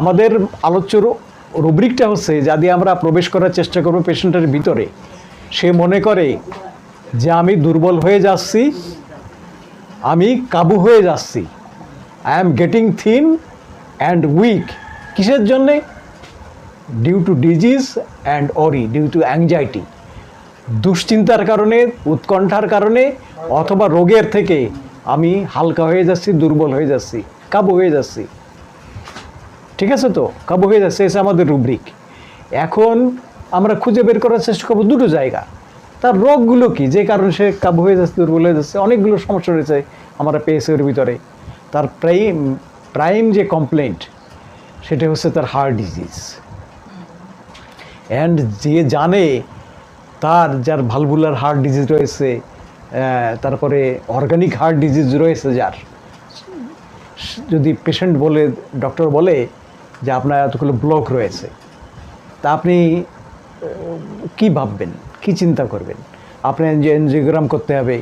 আমাদের আলোচ্য রুব্রিকটা হচ্ছে, যা দিয়ে আমরা প্রবেশ করার চেষ্টা করব পেশেন্টের ভিতরে। সে মনে করে যে আমি দুর্বল হয়ে যাচ্ছি, আমি কাবু হয়ে যাচ্ছি। I am getting thin and weak কিসের জন্যে? Due to disease and worry due to anxiety দুশ্চিন্তার কারণে, উৎকণ্ঠার কারণে, অথবা রোগের থেকে আমি হালকা হয়ে যাচ্ছি, দুর্বল হয়ে যাচ্ছি, কাবু হয়ে যাচ্ছি। ঠিক আছে তো? কাবু হয়ে যাচ্ছে, এসে আমাদের রুব্রিক। এখন আমরা খুঁজে বের করার চেষ্টা করব দুটো জায়গা। তার রোগগুলো কি? যে কারণে সে কাবু হয়ে যাচ্ছে, দুর্বল হয়ে যাচ্ছে, অনেকগুলো সমস্যা রয়েছে আমরা পেয়েছি ওর ভিতরে। তার প্রাইম প্রাইম যে কমপ্লেন্ট সেটা হচ্ছে তার হার্ট ডিজিজ অ্যান্ড যে জানে তার যার ভালভুলার হার্ট ডিজিজ রয়েছে তারপরে অর্গানিক হার্ট ডিজিজ রয়েছে যার। যদি পেশেন্ট বলে ডক্টর বলে যে আপনার এতগুলো ব্লক রয়েছে, তা আপনি কি ভাববেন? কি চিন্তা করবেন? আপনার যে এনজিওগ্রাম করতে হবে,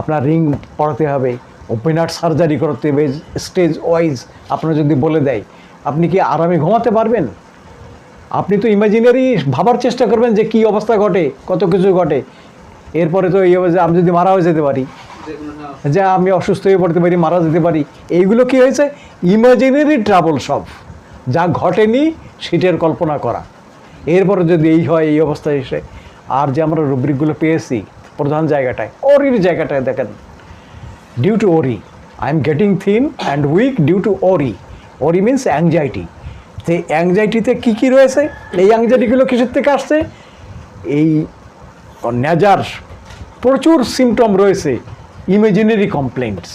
আপনার রিং পড়াতে হবে ওপেন হার্ট সার্জারি করতে হবে স্টেজ ওয়াইজ আপনার যদি বলে দেয়, আপনি কি আরামে ঘুমাতে পারবেন? আপনি তো ইমাজিনারি ভাবার চেষ্টা করবেন যে কি অবস্থা ঘটে, কত কিছু ঘটে। এরপরে তো এই যে আমি যদি মারাও যেতে পারি, যে আমি অসুস্থ হয়ে পড়তে পারি মারা যেতে পারি, এইগুলো কি হয়েছে? ইমাজিনারি ট্রাবল সব। যা ঘটেনি সেটার কল্পনা করা। এরপরে যদি এই হয়, এই অবস্থায় এসে, আর যে আমরা রুব্রিকগুলো পেয়েছি, প্রধান জায়গাটায়, ওরির জায়গাটায় দেখেন। Due to worry I am getting thin and weak due to worry worry means anxiety সেই অ্যাংজাইটিতে কী কী রয়েছে? এই অ্যাংজাইটিগুলো কিসের থেকে আসছে? এই নেজার প্রচুর সিমটম রয়েছে। Imaginary complaints